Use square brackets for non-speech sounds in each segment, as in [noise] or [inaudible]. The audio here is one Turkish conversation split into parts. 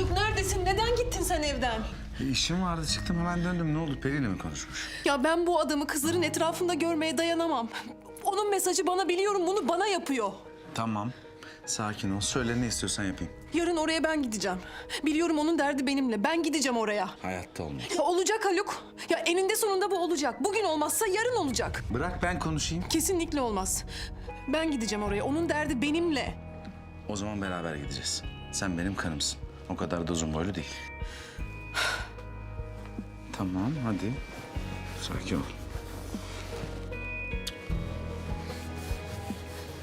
Haluk neredesin? Neden gittin sen evden? E, işim vardı çıktım hemen döndüm. Ne oldu Peri'yle mi konuşmuş? Ya ben bu adamı kızların etrafında görmeye dayanamam. Onun mesajı bana biliyorum bunu bana yapıyor. Tamam. Sakin ol. Söyle ne istiyorsan yapayım. Yarın oraya ben gideceğim. Biliyorum onun derdi benimle. Ben gideceğim oraya. Hayatta olmaz. Ya olacak Haluk. Ya eninde sonunda bu olacak. Bugün olmazsa yarın olacak. Bırak ben konuşayım. Kesinlikle olmaz. Ben gideceğim oraya. Onun derdi benimle. O zaman beraber gideceğiz. Sen benim kanımsın. O kadar da uzun boylu değil. tamam hadi. Sakin ol.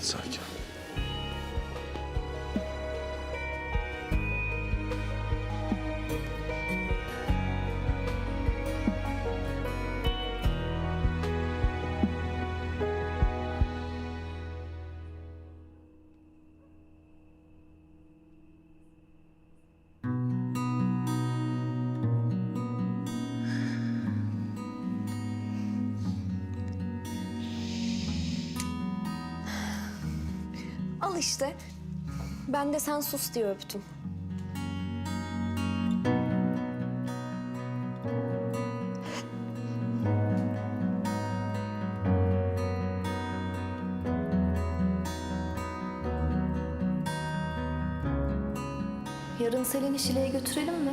Sakin Al işte. Ben de sen sus diye öptüm. Yarın Selin'i Şile'ye götürelim mi?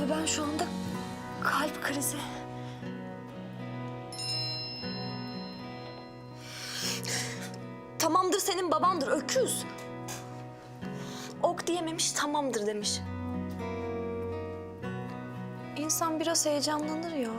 Tabii ben şu anda kalp krizi. Tamamdır senin babandır öküz. Ok diyememiş tamamdır demiş. İnsan biraz heyecanlanır ya.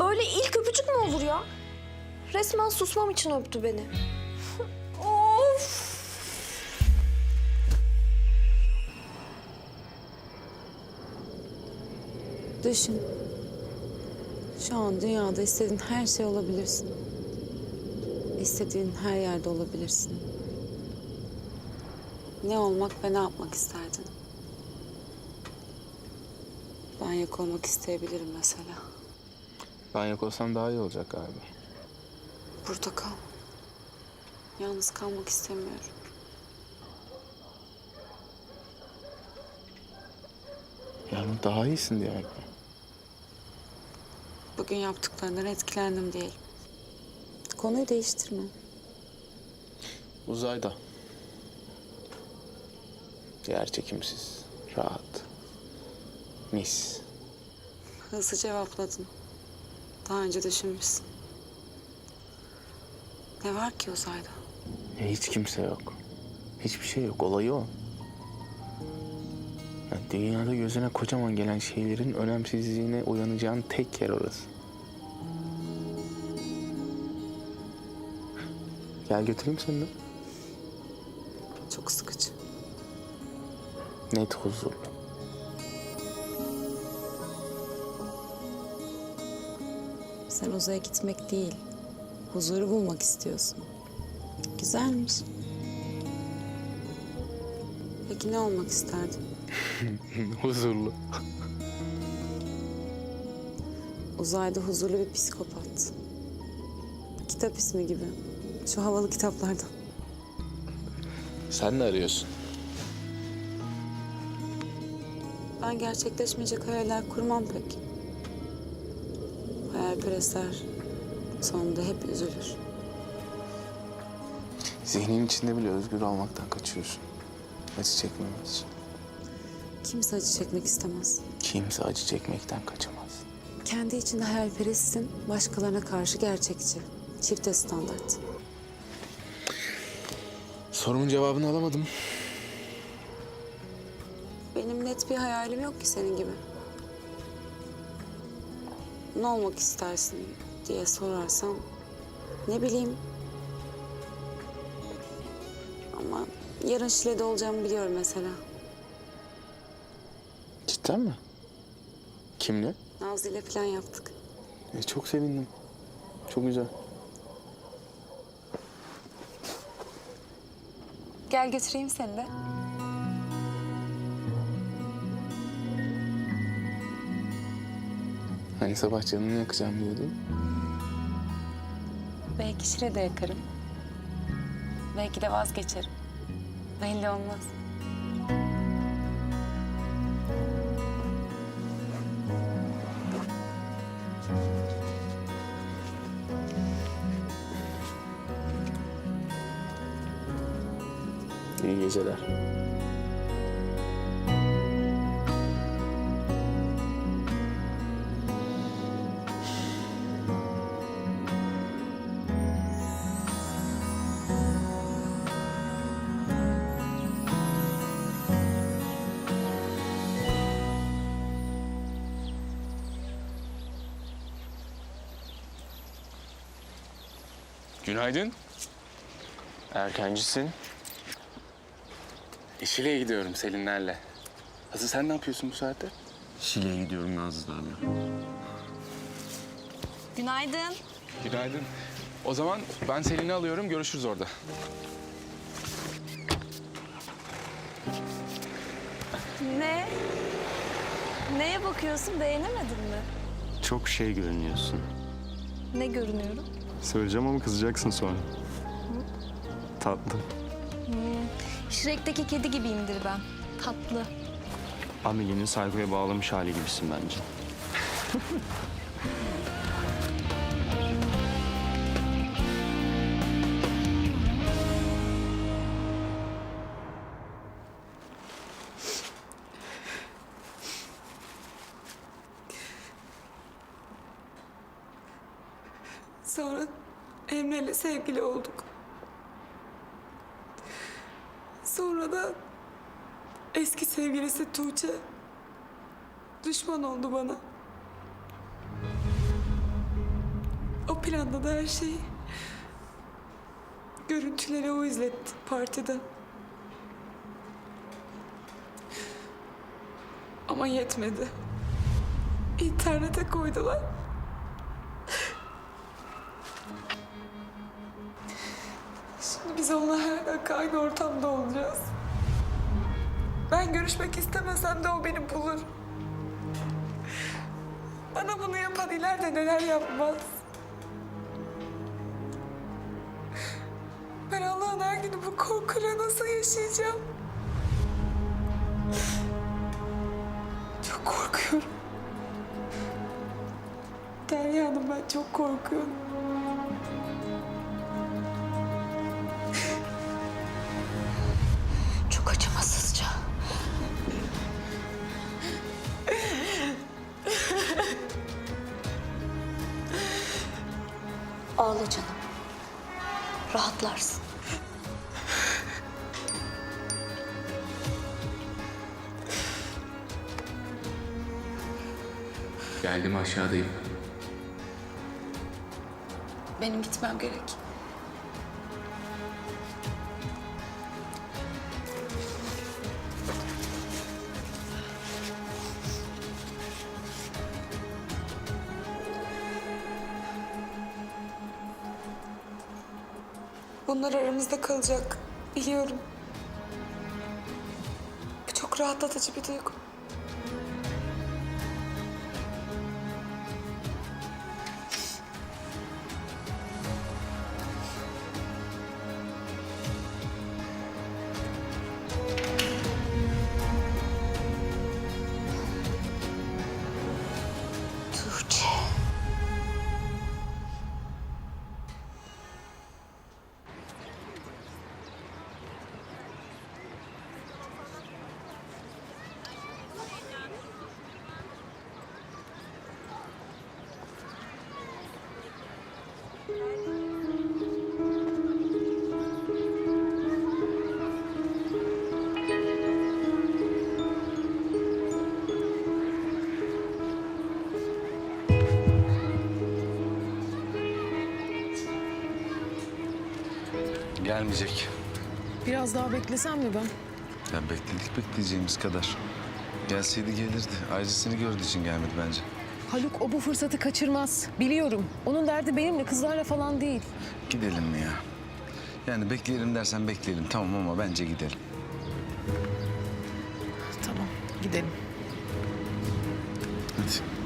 Böyle ilk öpücük mü olur ya? Resmen susmam için öptü beni. [laughs] of! Düşün. Şu an dünyada istediğin her şey olabilirsin. İstediğin her yerde olabilirsin. Ne olmak ve ne yapmak isterdin? Ben yok olmak isteyebilirim mesela. Ben yok olsam daha iyi olacak abi. Burada kal. Yalnız kalmak istemiyorum. Yani daha iyisin demek mi? Bugün yaptıklarından etkilendim diyelim. Konuyu değiştirme. Uzayda. Yer çekimsiz, rahat. Mis. Hızlı cevapladın. Daha önce düşünmüşsün. Ne var ki uzayda? Ya hiç kimse yok. Hiçbir şey yok. Olayı o. Ya dünyada gözüne kocaman gelen şeylerin önemsizliğine uyanacağın tek yer orası. Gel götüreyim seni de. Çok sıkıcı. Net huzurlu. Sen uzaya gitmek değil, huzuru bulmak istiyorsun. Güzelmiş. Peki ne olmak isterdin? [laughs] huzurlu. Uzayda huzurlu bir psikopat. Kitap ismi gibi. Şu havalı kitaplardan. Sen ne arıyorsun? Ben gerçekleşmeyecek hayaller kurmam pek. Hayalperestler sonunda hep üzülür. Zihnin içinde bile özgür olmaktan kaçıyorsun. Acı çekmemek için. Kimse acı çekmek istemez. Kimse acı çekmekten kaçamaz. Kendi içinde hayalperestsin, başkalarına karşı gerçekçi. Çifte standart. Sorumun cevabını alamadım. Benim net bir hayalim yok ki senin gibi. Ne olmak istersin diye sorarsam ne bileyim. Ama yarın Şile'de olacağımı biliyorum mesela. Cidden mi? Kimle? Nazlı ile plan yaptık. E, çok sevindim. Çok güzel. Gel götüreyim seni de. Hani sabah canını yakacağım diyordun. Belki Şile'de yakarım. Belki de vazgeçerim. Belli olmaz. İyi geceler. Günaydın. Erkencisin. İşiyle gidiyorum Selinlerle. Asıl sen ne yapıyorsun bu saatte? Şile'ye gidiyorum Nazlılarla. Günaydın. Günaydın. O zaman ben Selin'i alıyorum. Görüşürüz orada. Ne? Neye bakıyorsun? Beğenemedin mi? Çok şey görünüyorsun. Ne görünüyorum? Söyleyeceğim ama kızacaksın sonra. Tatlı. Shrek'teki kedi gibiyimdir ben. Tatlı. Amelie'nin Sayko'ya bağlamış hali gibisin bence. [laughs] Sonra Emre'yle sevgili olduk. Sonra da eski sevgilisi Tuğçe düşman oldu bana. O planda da her şeyi görüntüleri o izletti partide. Ama yetmedi. İnternete koydular. Şimdi biz onunla her dakika aynı ortamda olacağız. Ben görüşmek istemesem de o beni bulur. Bana bunu yapan ileride neler yapmaz. Ben Allah'ın her günü bu korkuyla nasıl yaşayacağım? Çok korkuyorum. Derya Hanım ben çok korkuyorum. Ağla canım. Rahatlarsın. Geldim aşağıdayım. Benim gitmem gerek. Bunlar aramızda kalacak. Biliyorum. Bu çok rahatlatıcı bir duygu. Gelmeyecek. Biraz daha beklesem mi ben? Ya bekledik bekleyeceğimiz kadar. Gelseydi gelirdi. Ailesini gördüğü için gelmedi bence. Haluk o bu fırsatı kaçırmaz. Biliyorum. Onun derdi benimle, kızlarla falan değil. Gidelim mi ya? Yani bekleyelim dersen bekleyelim tamam ama bence gidelim. Tamam, gidelim. Hadi.